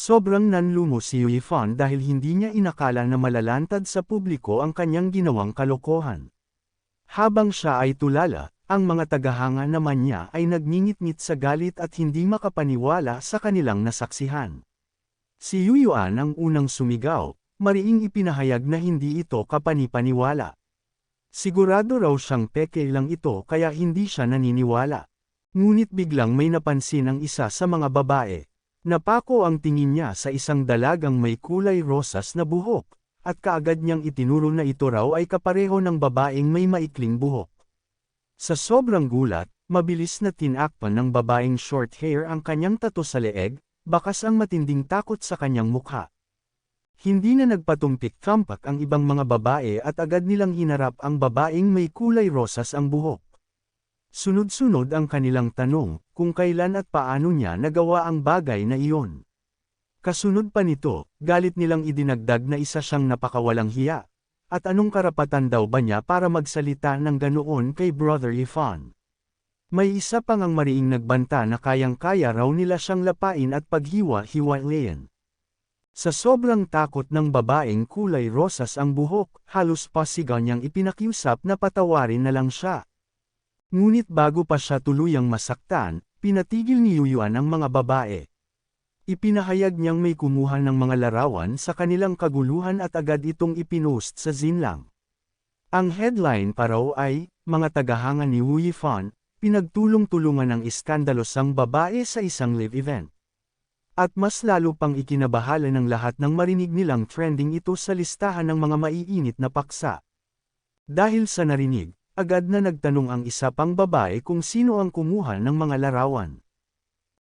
Sobrang nanlumo si Yifan dahil hindi niya inakala na malalantad sa publiko ang kanyang ginawang kalokohan. Habang siya ay tulala, ang mga tagahanga naman niya ay nagngingit-ngit sa galit at hindi makapaniwala sa kanilang nasaksihan. Si Yuyuan ang unang sumigaw, mariing ipinahayag na hindi ito kapanipaniwala. Sigurado raw siyang peke lang ito kaya hindi siya naniniwala. Ngunit biglang may napansin ang isa sa mga babae. Napako ang tingin niya sa isang dalagang may kulay rosas na buhok, at kaagad niyang itinuro na ito raw ay kapareho ng babaeng may maikling buhok. Sa sobrang gulat, mabilis na tinakpan ng babaeng short hair ang kanyang tato sa leeg, bakas ang matinding takot sa kanyang mukha. Hindi na nagpatumpik-tampak ang ibang mga babae at agad nilang hinarap ang babaeng may kulay rosas ang buhok. Sunod-sunod ang kanilang tanong, kung kailan at paano niya nagawa ang bagay na iyon. Kasunod pa nito, galit nilang idinagdag na isa siyang napakawalang hiya. At anong karapatan daw ba niya para magsalita ng ganoon kay Brother Ifan? May isa pang ang mariing nagbanta na kayang-kaya raw nila siyang lapain at paghiwa-hiwalayan. Sa sobrang takot ng babaeng kulay rosas ang buhok, halos pasigaw niyang ipinakiusap na patawarin na lang siya. Ngunit bago pa siya tuluyang masaktan, pinatigil ni Yuyuan ang mga babae. Ipinahayag niyang may kumuha ng mga larawan sa kanilang kaguluhan at agad itong ipinost sa Zinlang. Ang headline pa raw ay, mga tagahanga ni Wu Yifan, pinagtulong-tulungan ng iskandalosang babae sa isang live event. At mas lalo pang ikinabahala ng lahat ng marinig nilang trending ito sa listahan ng mga maiinit na paksa. Dahil sa narinig, Agad na nagtanong ang isa pang babae kung sino ang kumuha ng mga larawan.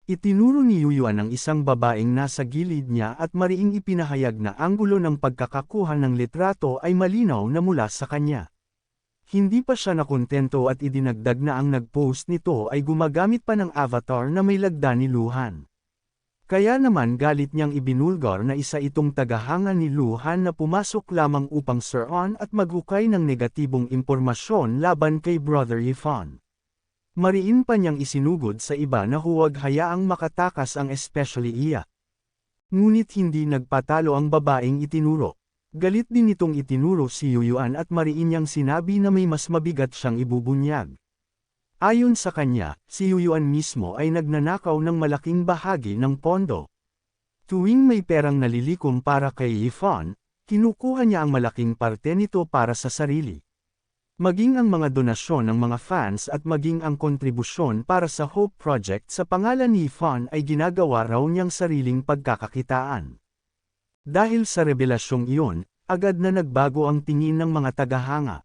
Itinuro ni Yuyuan ang isang babaeng nasa gilid niya at mariing ipinahayag na anggulo ng pagkakakuha ng litrato ay malinaw na mula sa kanya. Hindi pa siya nakontento at idinagdag na ang nag-post nito ay gumagamit pa ng avatar na may lagda ni Luhan. Kaya naman galit niyang ibinulgar na isa itong tagahanga ni Luhan na pumasok lamang upang suron at maghukay ng negatibong impormasyon laban kay Brother Yifan. Mariin pa niyang isinugod sa iba na huwag hayaang makatakas ang especially iya. Ngunit hindi nagpatalo ang babaeng itinuro. Galit din itong itinuro si Yuyuan at mariin niyang sinabi na may mas mabigat siyang ibubunyag. Ayon sa kanya, si Yuyuan mismo ay nagnanakaw ng malaking bahagi ng pondo. Tuwing may perang nalilikom para kay Yifan, kinukuha niya ang malaking parte nito para sa sarili. Maging ang mga donasyon ng mga fans at maging ang kontribusyon para sa Hope Project sa pangalan ni Yifan ay ginagawa raw niyang sariling pagkakakitaan. Dahil sa revelasyong iyon, agad na nagbago ang tingin ng mga tagahanga.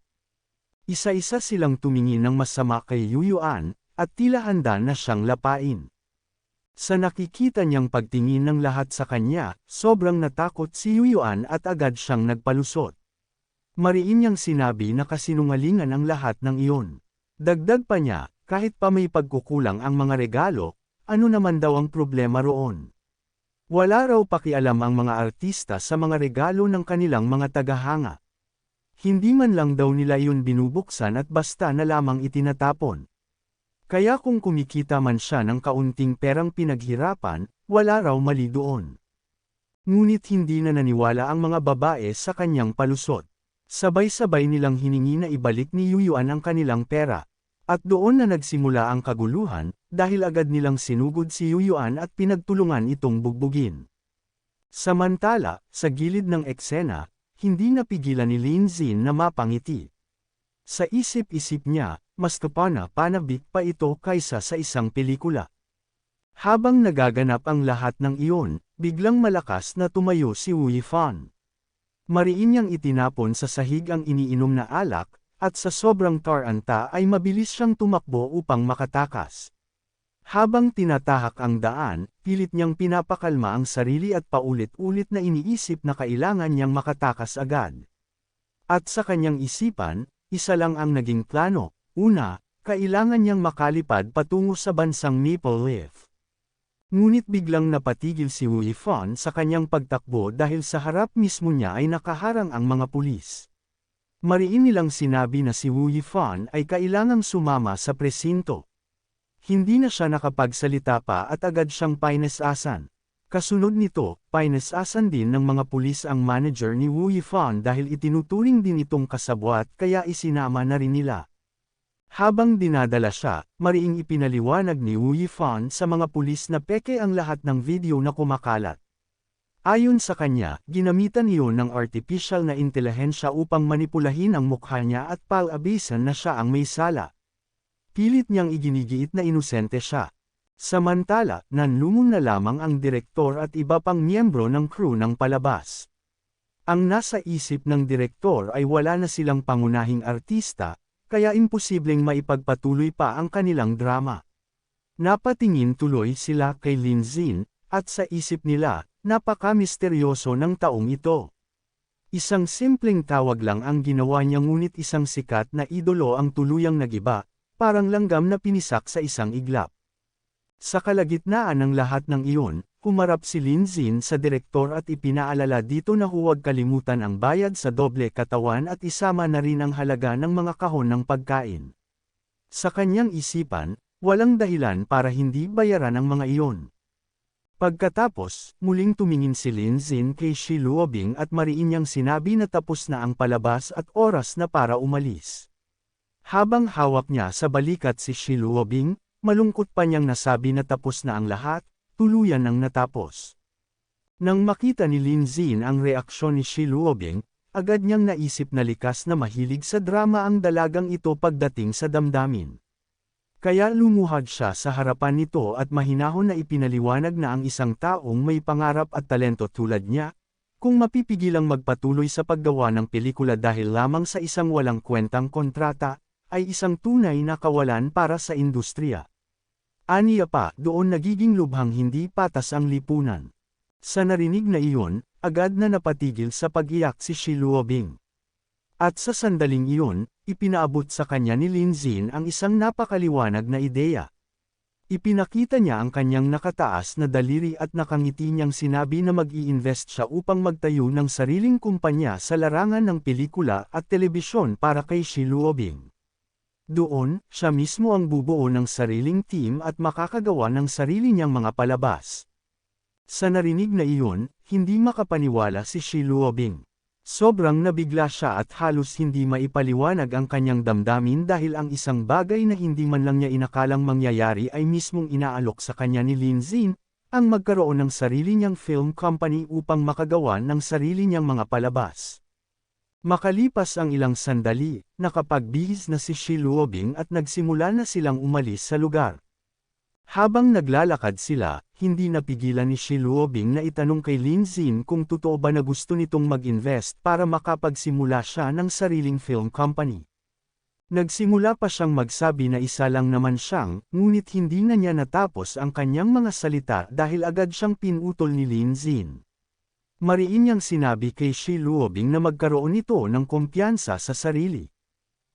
Isa-isa silang tumingin ng masama kay Yuyuan, at tila handa na siyang lapain. Sa nakikita niyang pagtingin ng lahat sa kanya, sobrang natakot si Yuyuan at agad siyang nagpalusot. Mariin niyang sinabi na kasinungalingan ang lahat ng iyon. Dagdag pa niya, kahit pa may pagkukulang ang mga regalo, ano naman daw ang problema roon. Wala raw pakialam ang mga artista sa mga regalo ng kanilang mga tagahanga. Hindi man lang daw nila yun binubuksan at basta na lamang itinatapon. Kaya kung kumikita man siya ng kaunting perang pinaghirapan, wala raw mali doon. Ngunit hindi na naniwala ang mga babae sa kanyang palusot. Sabay-sabay nilang hiningi na ibalik ni Yuyuan ang kanilang pera. At doon na nagsimula ang kaguluhan, dahil agad nilang sinugod si Yuyuan at pinagtulungan itong bugbugin. Samantala, sa gilid ng eksena, hindi napigilan ni Lin Zin na mapangiti. Sa isip-isip niya, mas kapana-panabik pa ito kaysa sa isang pelikula. Habang nagaganap ang lahat ng iyon, biglang malakas na tumayo si Wu Yifan. Mariin niyang itinapon sa sahig ang iniinom na alak, at sa sobrang taranta ay mabilis siyang tumakbo upang makatakas. Habang tinatahak ang daan, pilit niyang pinapakalma ang sarili at paulit-ulit na iniisip na kailangan niyang makatakas agad. At sa kanyang isipan, isa lang ang naging plano. Una, kailangan niyang makalipad patungo sa bansang Maple Leaf. Ngunit biglang napatigil si Wu Yifan sa kanyang pagtakbo dahil sa harap mismo niya ay nakaharang ang mga pulis. Mariin nilang sinabi na si Wu Yifan ay kailangang sumama sa presinto. Hindi na siya nakapagsalita pa at agad siyang painesasan. Kasunod nito, painesasan din ng mga pulis ang manager ni Wu Yifan dahil itinuturing din itong kasabwat kaya isinama na rin nila. Habang dinadala siya, mariing ipinaliwanag ni Wu Yifan sa mga pulis na peke ang lahat ng video na kumakalat. Ayon sa kanya, ginamitan iyon ng artificial na intelihensya upang manipulahin ang mukha niya at palabisan na siya ang may sala. Pilit niyang iginigiit na inosente siya. Samantala, nanlumon na lamang ang direktor at iba pang miyembro ng crew ng palabas. Ang nasa isip ng direktor ay wala na silang pangunahing artista, kaya imposibleng maipagpatuloy pa ang kanilang drama. Napatingin tuloy sila kay Lin Zin, at sa isip nila, napaka-misteryoso ng taong ito. Isang simpleng tawag lang ang ginawa niya ngunit isang sikat na idolo ang tuluyang nagiba, parang langgam na pinisak sa isang iglap. Sa kalagitnaan ng lahat ng iyon, humarap si Lin Zin sa direktor at ipinaalala dito na huwag kalimutan ang bayad sa doble katawan at isama na rin ang halaga ng mga kahon ng pagkain. Sa kanyang isipan, walang dahilan para hindi bayaran ang mga iyon. Pagkatapos, muling tumingin si Lin Zin kay Shi Luobing at mariin niyang sinabi na tapos na ang palabas at oras na para umalis. Habang hawak niya sa balikat si Shi Luobing, Malungkot pa niyang nasabi na tapos na ang lahat, tuluyan ang natapos. Nang makita ni Lin Zin ang reaksyon ni Shi Luobing, agad niyang naisip na likas na mahilig sa drama ang dalagang ito pagdating sa damdamin. Kaya lumuhad siya sa harapan nito at mahinahon na ipinaliwanag na ang isang taong may pangarap at talento tulad niya, kung mapipigilang magpatuloy sa paggawa ng pelikula dahil lamang sa isang walang kwentang kontrata, ay isang tunay na kawalan para sa industriya. Aniya pa, doon nagiging lubhang hindi patas ang lipunan. Sa narinig na iyon, agad na napatigil sa pag-iyak si Shiluobing. At sa sandaling iyon, ipinaabot sa kanya ni Linzin ang isang napakaliwanag na ideya. Ipinakita niya ang kanyang nakataas na daliri at nakangiti niyang sinabi na mag-i-invest siya upang magtayo ng sariling kumpanya sa larangan ng pelikula at telebisyon para kay Shiluobing. Doon, siya mismo ang bubuo ng sariling team at makakagawa ng sarili niyang mga palabas. Sa narinig na iyon, hindi makapaniwala si Shiluobing. Sobrang nabigla siya at halos hindi maipaliwanag ang kanyang damdamin dahil ang isang bagay na hindi man lang niya inakalang mangyayari ay mismong inaalok sa kanya ni Lin Zin, ang magkaroon ng sarili niyang film company upang makagawa ng sarili niyang mga palabas. Makalipas ang ilang sandali, nakapagbihis na si Shiluobing at nagsimula na silang umalis sa lugar. Habang naglalakad sila, hindi napigilan ni Shiluobing na itanong kay Lin Zin kung totoo ba na gusto nitong mag-invest para makapagsimula siya ng sariling film company. Nagsimula pa siyang magsabi na isa lang naman siyang, ngunit hindi na niya natapos ang kanyang mga salita dahil agad siyang pinutol ni Lin Zin. Mariin niyang sinabi kay Shi Luobing na magkaroon ito ng kumpiyansa sa sarili.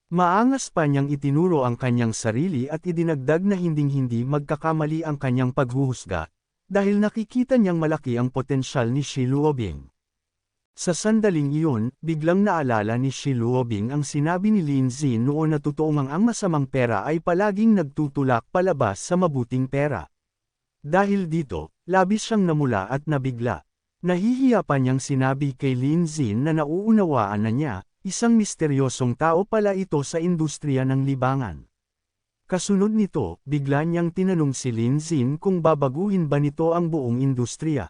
Maangas pa niyang itinuro ang kanyang sarili at idinagdag na hinding-hindi magkakamali ang kanyang paghuhusga, dahil nakikita niyang malaki ang potensyal ni Shi Luobing. Sa sandaling iyon, biglang naalala ni Shi Luobing ang sinabi ni Lin Zin noon na totoong ang masamang pera ay palaging nagtutulak palabas sa mabuting pera. Dahil dito, labis siyang namula at nabigla. Nahihiya pa niyang sinabi kay Lin Zin na nauunawaan na niya, isang misteryosong tao pala ito sa industriya ng libangan. Kasunod nito, bigla niyang tinanong si Lin Zin kung babaguhin ba nito ang buong industriya.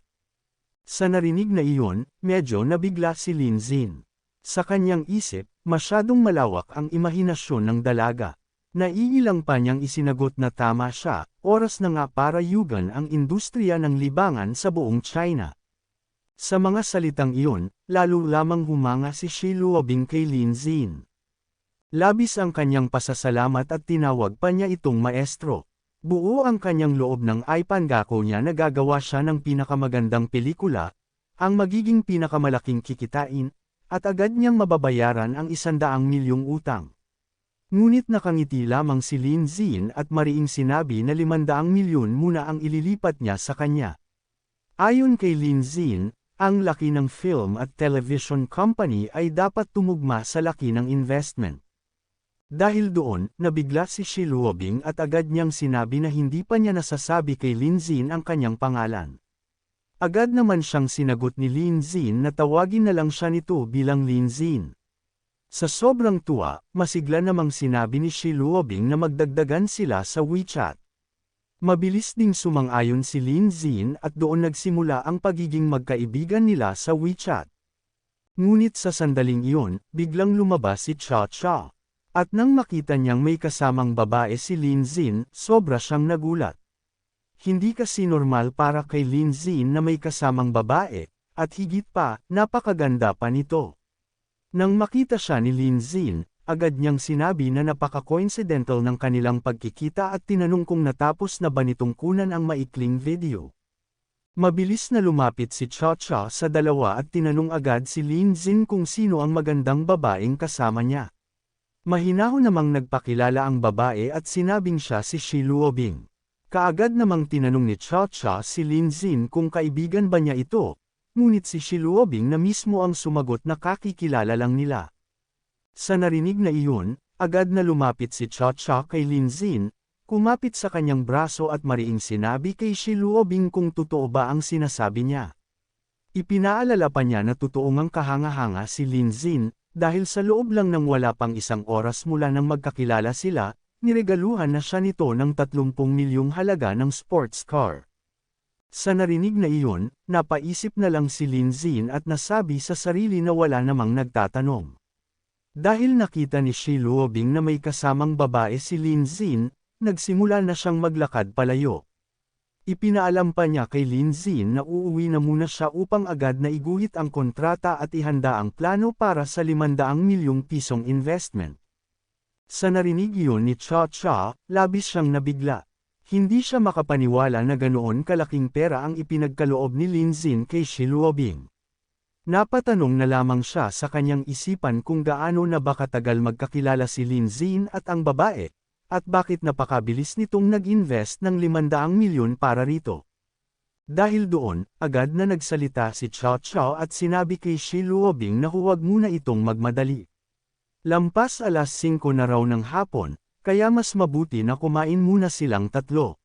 Sa narinig na iyon, medyo nabigla si Lin Zin. Sa kanyang isip, masyadong malawak ang imahinasyon ng dalaga. Naiilang pa niyang isinagot na tama siya, oras na nga para yugan ang industriya ng libangan sa buong China. Sa mga salitang iyon, lalo lamang humanga si Shi Luobing kay Lin Zin. Labis ang kanyang pasasalamat at tinawag pa niya itong maestro. Buo ang kanyang loob ng ipangako niya na gagawa siya ng pinakamagandang pelikula, ang magiging pinakamalaking kikitain, at agad niyang mababayaran ang isandaang milyong utang. Ngunit nakangiti lamang si Lin Zin at mariing sinabi na limandaang milyon muna ang ililipat niya sa kanya. Ayon kay Lin Zin, ang laki ng film at television company ay dapat tumugma sa laki ng investment. Dahil doon, nabigla si Shiluobing at agad niyang sinabi na hindi pa niya nasasabi kay Linzin ang kanyang pangalan. Agad naman siyang sinagot ni Lin Zin na tawagin na lang siya nito bilang Lin Zin. Sa sobrang tuwa, masigla namang sinabi ni Shi Luobing na magdagdagan sila sa WeChat. Mabilis ding sumang-ayon si Lin Zin at doon nagsimula ang pagiging magkaibigan nila sa WeChat. Ngunit sa sandaling iyon, biglang lumabas si Cha Cha. At nang makita niyang may kasamang babae si Lin Zin, sobra siyang nagulat. Hindi kasi normal para kay Lin Zin na may kasamang babae, at higit pa, napakaganda pa nito. Nang makita siya ni Lin Zin, agad niyang sinabi na napaka-coincidental ng kanilang pagkikita at tinanong kung natapos na ba nitong kunan ang maikling video. Mabilis na lumapit si Cha Cha sa dalawa at tinanong agad si Lin Zin kung sino ang magandang babaeng kasama niya. Mahinahon namang nagpakilala ang babae at sinabing siya si Shi Luobing. Kaagad namang tinanong ni Cha Cha si Lin Zin kung kaibigan ba niya ito, ngunit si Shi Luobing na mismo ang sumagot na kakikilala lang nila. Sa narinig na iyon, agad na lumapit si Cha Cha kay Lin Zin, kumapit sa kanyang braso at mariing sinabi kay Shi Luobing kung totoo ba ang sinasabi niya. Ipinaalala pa niya na totoo ngang kahanga-hanga si Lin Zin, dahil sa loob lang ng wala pang isang oras mula nang magkakilala sila, niregaluhan na siya nito ng 30 milyong halaga ng sports car. Sa narinig na iyon, napaisip na lang si Lin Zin at nasabi sa sarili na wala namang nagtatanong. Dahil nakita ni Shi Luobing na may kasamang babae si Lin Zin, nagsimula na siyang maglakad palayo. Ipinaalam pa niya kay Lin Zin na uuwi na muna siya upang agad na iguhit ang kontrata at ihanda ang plano para sa 500 milyong pisong investment. Sa narinig iyon ni Cha Cha, labis siyang nabigla. Hindi siya makapaniwala na ganoon kalaking pera ang ipinagkaloob ni Lin Zin kay Shi Luobing. Napatanong na lamang siya sa kanyang isipan kung gaano na ba katagal magkakilala si Lin Zin at ang babae, at bakit napakabilis nitong nag-invest ng 500 milyon para rito. Dahil doon, agad na nagsalita si Cha Cha at sinabi kay Shi Luobing na huwag muna itong magmadali. Lampas alas 5 na raw ng hapon, kaya mas mabuti na kumain muna silang tatlo.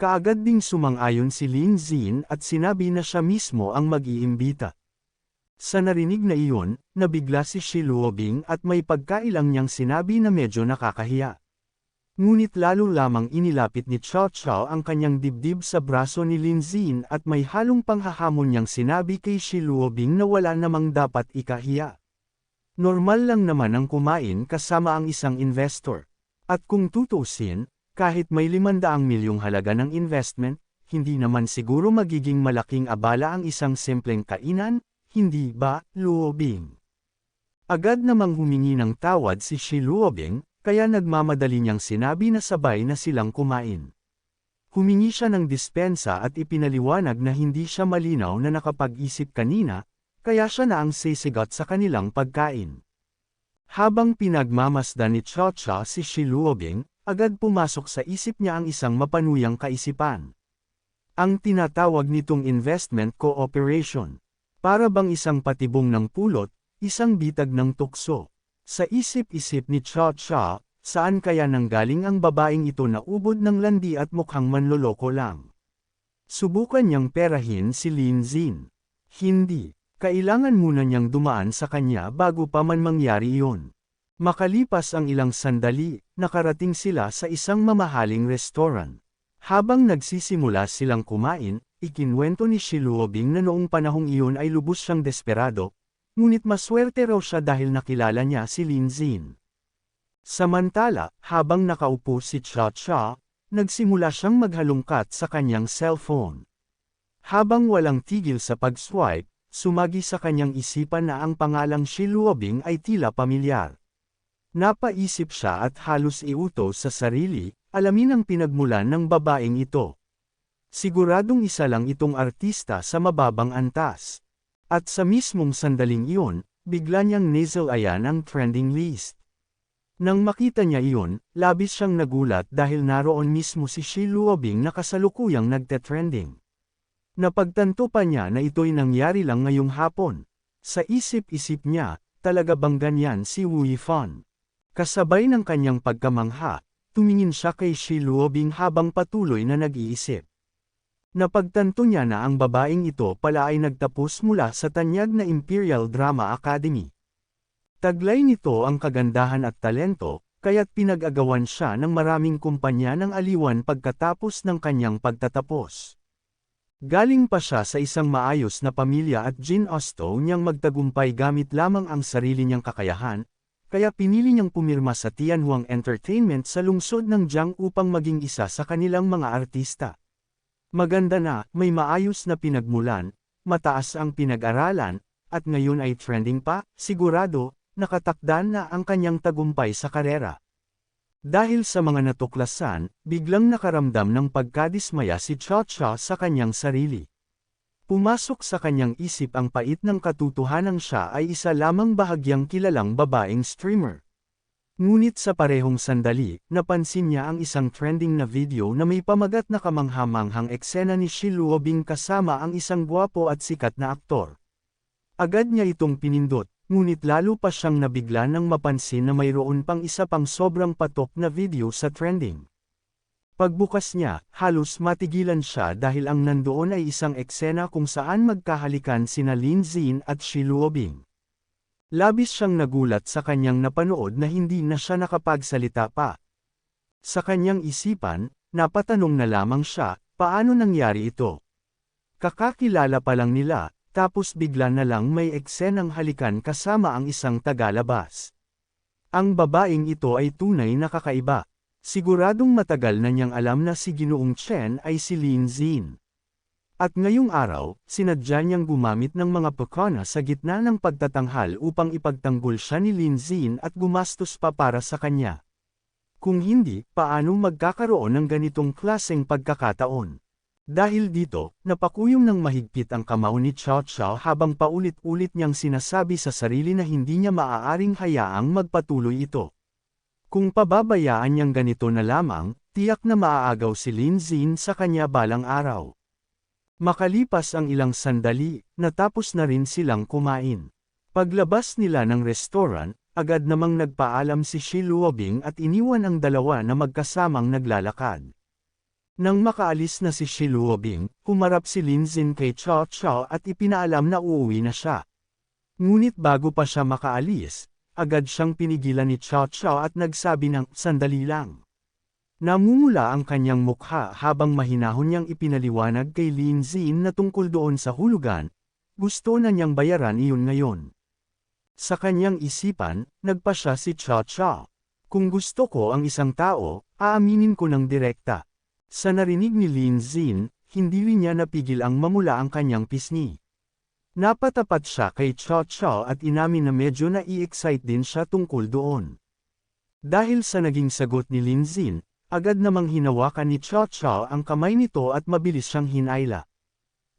Kaagad ding sumang-ayon si Lin Zin at sinabi na siya mismo ang mag-iimbita. Sa narinig na iyon, nabigla si Shi Luobing at may pagkailang niyang sinabi na medyo nakakahiya. Ngunit lalo lamang inilapit ni Chow Chow ang kanyang dibdib sa braso ni Lin Zin at may halong panghahamon niyang sinabi kay Shi Luobing na wala namang dapat ikahiya. Normal lang naman ang kumain kasama ang isang investor. At kung tutusin, kahit may 500 milyong halaga ng investment, hindi naman siguro magiging malaking abala ang isang simpleng kainan, hindi ba, Luobing? Agad namang humingi ng tawad si Shi Luobing, kaya nagmamadali niyang sinabi na sabay na silang kumain. Humingi siya ng dispensa at ipinaliwanag na hindi siya malinaw na nakapag-isip kanina, kaya siya na ang sisigot sa kanilang pagkain. Habang pinagmamasdan ni Cha Cha si Shi Luobing, agad pumasok sa isip niya ang isang mapanuyang kaisipan. Ang tinatawag nitong investment cooperation. Para bang isang patibong ng pulot, isang bitag ng tukso. Sa isip-isip ni Cha Cha, saan kaya nanggaling ang babaeng ito na ubod ng landi at mukhang manloloko lang? Subukan niyang perahin si Lin Zin. Hindi. Kailangan muna niyang dumaan sa kanya bago pa man mangyari iyon. Makalipas ang ilang sandali, nakarating sila sa isang mamahaling restaurant. Habang nagsisimula silang kumain, ikinwento ni Shiluobing na noong panahong iyon ay lubos siyang desperado, ngunit maswerte raw siya dahil nakilala niya si Lin Zin. Samantala, habang nakaupo si Cha Cha, nagsimula siyang maghalungkat sa kanyang cellphone. Habang walang tigil sa pag-swipe, sumagi sa kanyang isipan na ang pangalang Shiluobing ay tila pamilyar. Napaisip siya at halos iuto sa sarili, alamin ang pinagmulan ng babaeng ito. Siguradong isa lang itong artista sa mababang antas. At sa mismong sandaling iyon, bigla niyang nasal ayan ang trending list. Nang makita niya iyon, labis siyang nagulat dahil naroon mismo si Shiluobing na kasalukuyang nagte-trending. Napagtanto pa niya na ito'y nangyari lang ngayong hapon. Sa isip-isip niya, talaga bang ganyan si Wu Yifan? Kasabay ng kanyang pagkamangha, tumingin siya kay Shi Luobing habang patuloy na nag-iisip. Napagtanto niya na ang babaeng ito pala ay nagtapos mula sa tanyag na Imperial Drama Academy. Taglay nito ang kagandahan at talento, kaya't pinag-agawan siya ng maraming kumpanya ng aliwan pagkatapos ng kanyang pagtatapos. Galing pa siya sa isang maayos na pamilya at Jin Osto niyang magtagumpay gamit lamang ang sarili niyang kakayahan, kaya pinili niyang pumirma sa Tianhuang Entertainment sa lungsod ng Jiang upang maging isa sa kanilang mga artista. Maganda na, may maayos na pinagmulan, mataas ang pinag-aralan, at ngayon ay trending pa, sigurado, nakatakdan na ang kanyang tagumpay sa karera. Dahil sa mga natuklasan, biglang nakaramdam ng pagkadismaya si Cha Cha sa kanyang sarili. Pumasok sa kanyang isip ang pait ng katotohanan siya ay isa lamang bahagyang kilalang babaeng streamer. Ngunit sa parehong sandali, napansin niya ang isang trending na video na may pamagat na kamanghamanghang eksena ni Shiluobing kasama ang isang gwapo at sikat na aktor. Agad niya itong pinindot, ngunit lalo pa siyang nabigla nang mapansin na mayroon pang isa pang sobrang patok na video sa trending. Pagbukas niya, halos matigilan siya dahil ang nandoon ay isang eksena kung saan magkahalikan sina Lin Zin at Shiluobing. Labis siyang nagulat sa kanyang napanood na hindi na siya nakapagsalita pa. Sa kanyang isipan, napatanong na lamang siya, paano nangyari ito? Kakakilala pa lang nila, tapos bigla na lang may eksenang halikan kasama ang isang tagalabas. Ang babaeng ito ay tunay na kakaiba. Siguradong matagal na niyang alam na si Ginoong Chen ay si Lin Zin. At ngayong araw, sinadya niyang gumamit ng mga pekana sa gitna ng pagtatanghal upang ipagtanggol siya ni Lin Zin at gumastos pa para sa kanya. Kung hindi, paano magkakaroon ng ganitong klaseng pagkakataon? Dahil dito, napakuyong ng mahigpit ang kamao ni Chow Chow habang paulit-ulit niyang sinasabi sa sarili na hindi niya maaaring hayaang magpatuloy ito. Kung pababayaan niyang ganito na lamang, tiyak na maaagaw si Lin Zin sa kanya balang araw. Makalipas ang ilang sandali, natapos na rin silang kumain. Paglabas nila ng restaurant, agad namang nagpaalam si Shi Luobing at iniwan ang dalawa na magkasamang naglalakad. Nang makaalis na si Shiluobing, humarap si Lin Zin kay Chao Chao at ipinaalam na uuwi na siya. Ngunit bago pa siya makaalis, agad siyang pinigilan ni Chao Chao at nagsabi ng sandali lang. Namumula ang kanyang mukha habang mahinahon niyang ipinaliwanag kay Lin Zin na tungkol doon sa hulugan, gusto na niyang bayaran iyon ngayon. Sa kanyang isipan, nagpa siya si Chao Chao. Kung gusto ko ang isang tao, aaminin ko ng direkta. Sa narinig ni Lin Zin, hindi rin niya napigil ang mamula ang kanyang pisngi. Napatapat siya kay Cho Cho at inamin na medyo na-i-excite din siya tungkol doon. Dahil sa naging sagot ni Lin Zin, agad namang hinawakan ni Cho Cho ang kamay nito at mabilis siyang hinayla.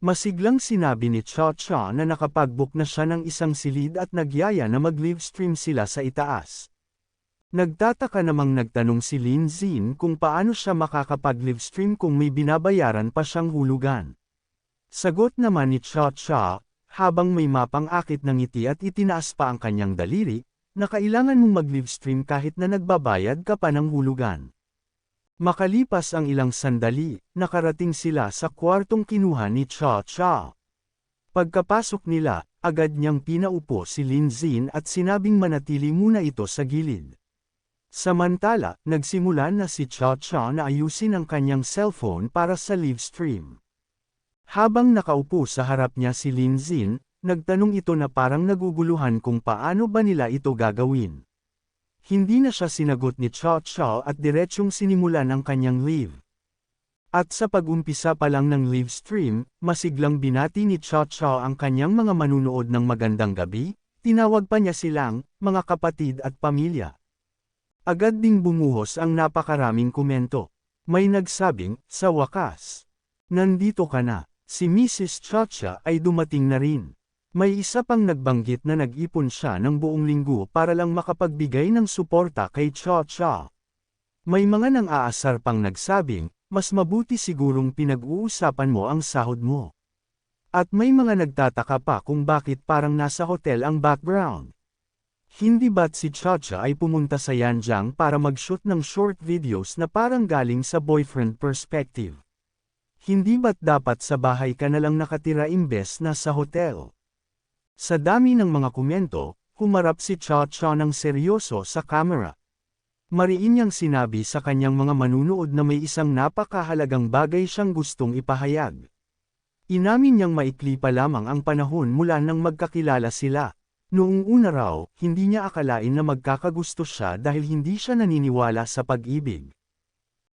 Masiglang sinabi ni Cho Cho na nakapagbook na siya ng isang silid at nagyaya na mag-livestream sila sa itaas. Nagtataka namang nagtanong si Lin Zin kung paano siya makakapag-livestream kung may binabayaran pa siyang hulugan. Sagot naman ni Cha Cha, habang may mapang akit ng ngiti at itinaas pa ang kanyang daliri, na kailangan mong mag-livestream kahit na nagbabayad ka pa ng hulugan. Makalipas ang ilang sandali, nakarating sila sa kwartong kinuha ni Cha Cha. Pagkapasok nila, agad niyang pinaupo si Lin Zin at sinabing manatili muna ito sa gilid. Samantala, nagsimula na si Cha Cha na ayusin ang kanyang cellphone para sa live stream. Habang nakaupo sa harap niya si Lin Zin, nagtanong ito na parang naguguluhan kung paano ba nila ito gagawin. Hindi na siya sinagot ni Cha Cha at diretsyong sinimulan ang kanyang live. At sa pag-umpisa pa lang ng live stream, masiglang binati ni Cha Cha ang kanyang mga manunood ng magandang gabi, tinawag pa niya silang, mga kapatid at pamilya. Agad ding bumuhos ang napakaraming komento. May nagsabing, sa wakas. Nandito ka na, si Mrs. Chacha ay dumating na rin. May isa pang nagbanggit na nag-ipon siya ng buong linggo para lang makapagbigay ng suporta kay Chacha. May mga nang aasar pang nagsabing, mas mabuti sigurong pinag-uusapan mo ang sahod mo. At may mga nagtataka pa kung bakit parang nasa hotel ang background. Hindi ba't si Chacha ay pumunta sa Yanjiang para mag-shoot ng short videos na parang galing sa boyfriend perspective? Hindi ba't dapat sa bahay ka na lang nakatira imbes na sa hotel? Sa dami ng mga komento, humarap si Cha Cha ng seryoso sa camera. Mariin niyang sinabi sa kanyang mga manunood na may isang napakahalagang bagay siyang gustong ipahayag. Inamin niyang maikli pa lamang ang panahon mula nang magkakilala sila. Noong una raw, hindi niya akalain na magkakagusto siya dahil hindi siya naniniwala sa pag-ibig.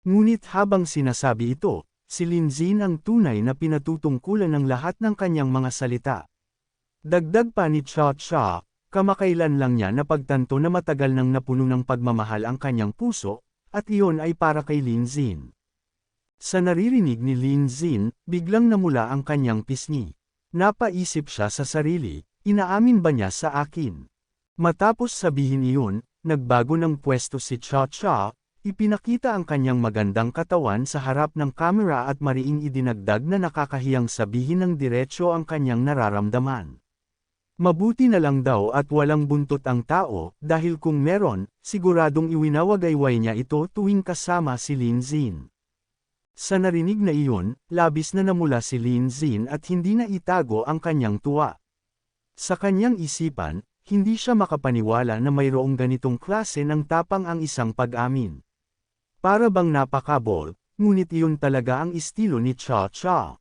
Ngunit habang sinasabi ito, si Linzin ang tunay na pinatutungkulan ng lahat ng kanyang mga salita. Dagdag pa ni Cha Cha, kamakailan lang niya napagtanto na matagal nang napuno ng pagmamahal ang kanyang puso, at iyon ay para kay Linzin. Sa naririnig ni Linzin, biglang namula ang kanyang pisngi. Napaisip siya sa sarili, Inaamin ba niya sa akin? Matapos sabihin iyon, nagbago ng pwesto si Cha Cha, ipinakita ang kanyang magandang katawan sa harap ng kamera at mariing idinagdag na nakakahiyang sabihin ng diretsyo ang kanyang nararamdaman. Mabuti na lang daw at walang buntot ang tao, dahil kung meron, siguradong iwinawagayway niya ito tuwing kasama si Lin Zin. Sa narinig na iyon, labis na namula si Lin Zin at hindi na itago ang kanyang tuwa. Sa kanyang isipan, hindi siya makapaniwala na mayroong ganitong klase ng tapang ang isang pag-amin. Para bang napakabol, ngunit iyon talaga ang estilo ni Cha Cha.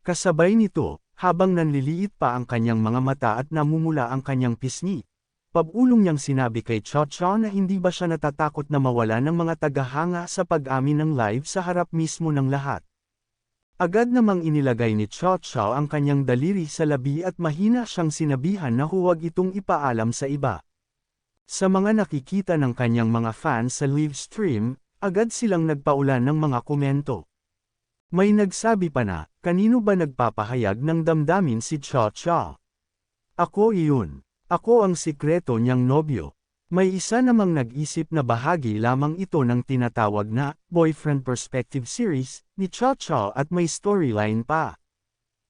Kasabay nito, habang nanliliit pa ang kanyang mga mata at namumula ang kanyang pisngi, pabulong niyang sinabi kay Cha na hindi ba siya natatakot na mawala ng mga tagahanga sa pag-amin ng live sa harap mismo ng lahat. Agad namang inilagay ni Chow ang kanyang daliri sa labi at mahina siyang sinabihan na huwag itong ipaalam sa iba. Sa mga nakikita ng kanyang mga fans sa live stream, agad silang nagpaulan ng mga komento. May nagsabi pa na, kanino ba nagpapahayag ng damdamin si Chow Chow? Ako iyon. Ako ang sikreto niyang nobyo. May isa namang nag-isip na bahagi lamang ito ng tinatawag na Boyfriend Perspective Series ni Cha Cha at may storyline pa.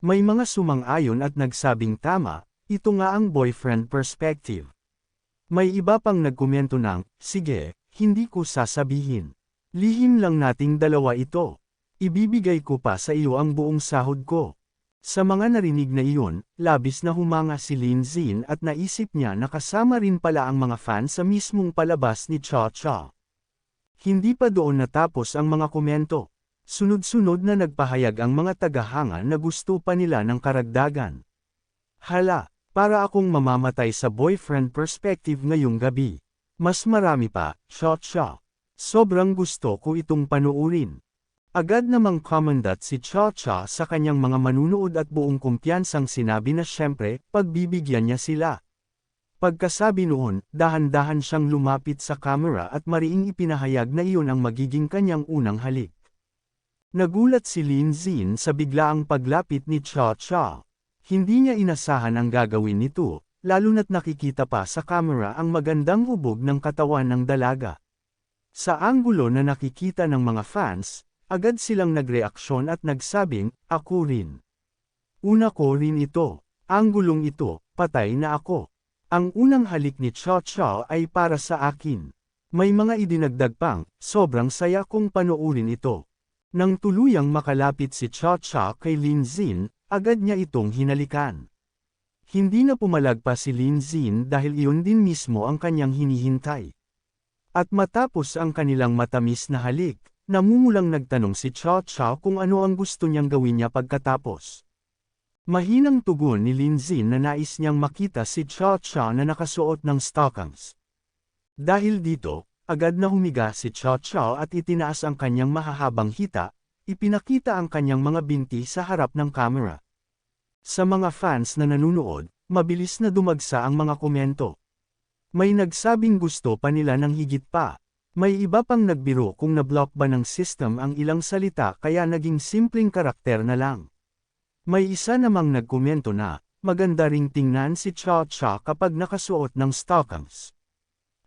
May mga sumang-ayon at nagsabing tama, ito nga ang boyfriend perspective. May iba pang nagkomento ng, sige, hindi ko sasabihin. Lihim lang nating dalawa ito. Ibibigay ko pa sa iyo ang buong sahod ko. Sa mga narinig na iyon, labis na humanga si Lin Zin at naisip niya na kasama rin pala ang mga fans sa mismong palabas ni Cha Cha. Hindi pa doon natapos ang mga komento. Sunod-sunod na nagpahayag ang mga tagahanga na gusto pa nila ng karagdagan. Hala, para akong mamamatay sa boyfriend perspective ngayong gabi. Mas marami pa, Cha Cha. Sobrang gusto ko itong panuurin. Agad namang komandat si Cha Cha sa kanyang mga manunood at buong kumpiyansang sinabi na syempre, pagbibigyan niya sila. Pagkasabi noon, dahan-dahan siyang lumapit sa camera at mariing ipinahayag na iyon ang magiging kanyang unang halik. Nagulat si Lin Zin sa biglaang paglapit ni Cha Cha. Hindi niya inasahan ang gagawin nito, lalo na't nakikita pa sa camera ang magandang hubog ng katawan ng dalaga. Sa anggulo na nakikita ng mga fans, Agad silang nagreaksyon at nagsabing, ako rin. Una ko rin ito. Anggulong ito, patay na ako. Ang unang halik ni Chow Chow ay para sa akin. May mga idinagdag pang, sobrang saya kong panoorin ito. Nang tuluyang makalapit si Chow Chow kay Lin Zin, agad niya itong hinalikan. Hindi na pumalag pa si Lin Zin dahil iyon din mismo ang kanyang hinihintay. At matapos ang kanilang matamis na halik, Namumulang nagtanong si Chow Chow kung ano ang gusto niyang gawin niya pagkatapos. Mahinang tugon ni Lin Zin na nais niyang makita si Chow Chow na nakasuot ng stockings. Dahil dito, agad na humiga si Chow Chow at itinaas ang kanyang mahahabang hita, ipinakita ang kanyang mga binti sa harap ng camera. Sa mga fans na nanunood, mabilis na dumagsa ang mga komento. May nagsabing gusto pa nila ng higit pa, may iba pang nagbiro kung na-block ba ng system ang ilang salita kaya naging simpleng karakter na lang. May isa namang nagkomento na, maganda ring tingnan si Cha Cha kapag nakasuot ng stockings.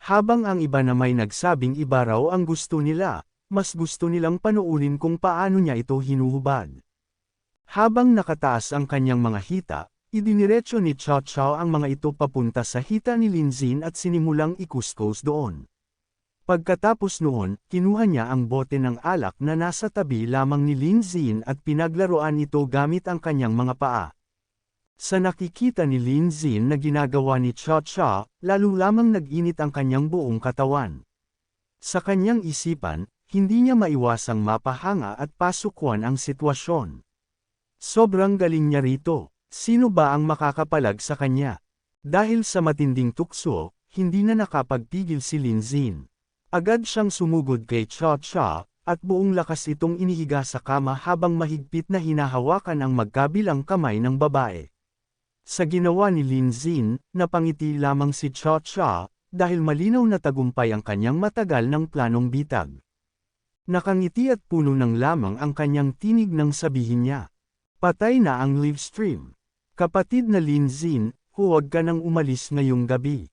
Habang ang iba na may nagsabing iba raw ang gusto nila, mas gusto nilang panuulin kung paano niya ito hinuhubad. Habang nakataas ang kanyang mga hita, idiniretso ni Cha Cha ang mga ito papunta sa hita ni Linzin at sinimulang ikuskos doon. Pagkatapos noon, kinuha niya ang bote ng alak na nasa tabi lamang ni Lin Zin at pinaglaruan ito gamit ang kanyang mga paa. Sa nakikita ni Lin Zin na ginagawa ni Cha Cha, lalo lamang nag-init ang kanyang buong katawan. Sa kanyang isipan, hindi niya maiwasang mapahanga at pasukwan ang sitwasyon. Sobrang galing niya rito, sino ba ang makakapalag sa kanya? Dahil sa matinding tukso, hindi na nakapagpigil si Lin Zin. Agad siyang sumugod kay Cha Cha, at buong lakas itong inihiga sa kama habang mahigpit na hinahawakan ang magkabilang kamay ng babae. Sa ginawa ni Lin Zin, napangiti lamang si Cha Cha, dahil malinaw na tagumpay ang kanyang matagal ng planong bitag. Nakangiti at puno ng lamang ang kanyang tinig nang sabihin niya. Patay na ang live stream. Kapatid na Lin Zin, huwag ka nang umalis ngayong gabi.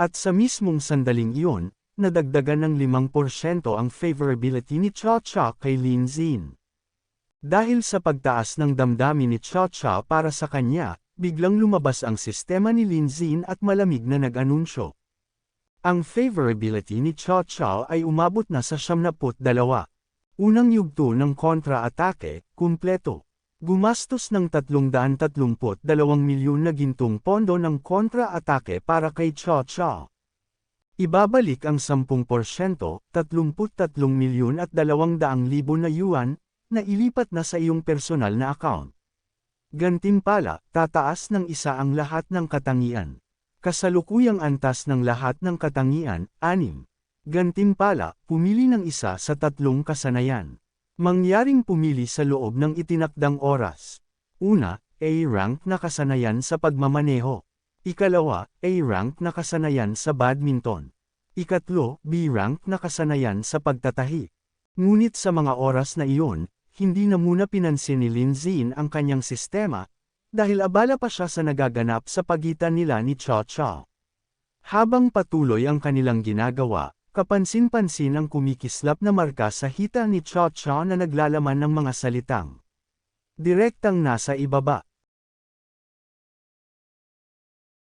At sa mismong sandaling iyon, nadagdagan ng 5% ang favorability ni Cha Cha kay Lin Zin. Dahil sa pagtaas ng damdamin ni Cha Cha para sa kanya, biglang lumabas ang sistema ni Lin Zin at malamig na nag-anunsyo. Ang favorability ni Cha Cha ay umabot na sa 72. Unang yugto ng kontra-atake, kumpleto. Gumastos ng 332 milyon na gintong pondo ng kontra-atake para kay Cha Cha. Ibabalik ang 10%, 33 milyon at 200 libo na yuan, na ilipat na sa iyong personal na account. Gantimpala, tataas ng isa ang lahat ng katangian. Kasalukuyang antas ng lahat ng katangian, anim. Gantimpala, pumili ng isa sa tatlong kasanayan. Mangyaring pumili sa loob ng itinakdang oras. Una, A-rank na kasanayan sa pagmamaneho. Ikalawa, A-rank na kasanayan sa badminton. Ikatlo, B-rank na kasanayan sa pagtatahi. Ngunit sa mga oras na iyon, hindi na muna pinansin ni Lin Zin ang kanyang sistema, dahil abala pa siya sa nagaganap sa pagitan nila ni Cha Cha. Habang patuloy ang kanilang ginagawa, kapansin-pansin ang kumikislap na marka sa hita ni Cha Cha na naglalaman ng mga salitang. Direktang nasa ibaba.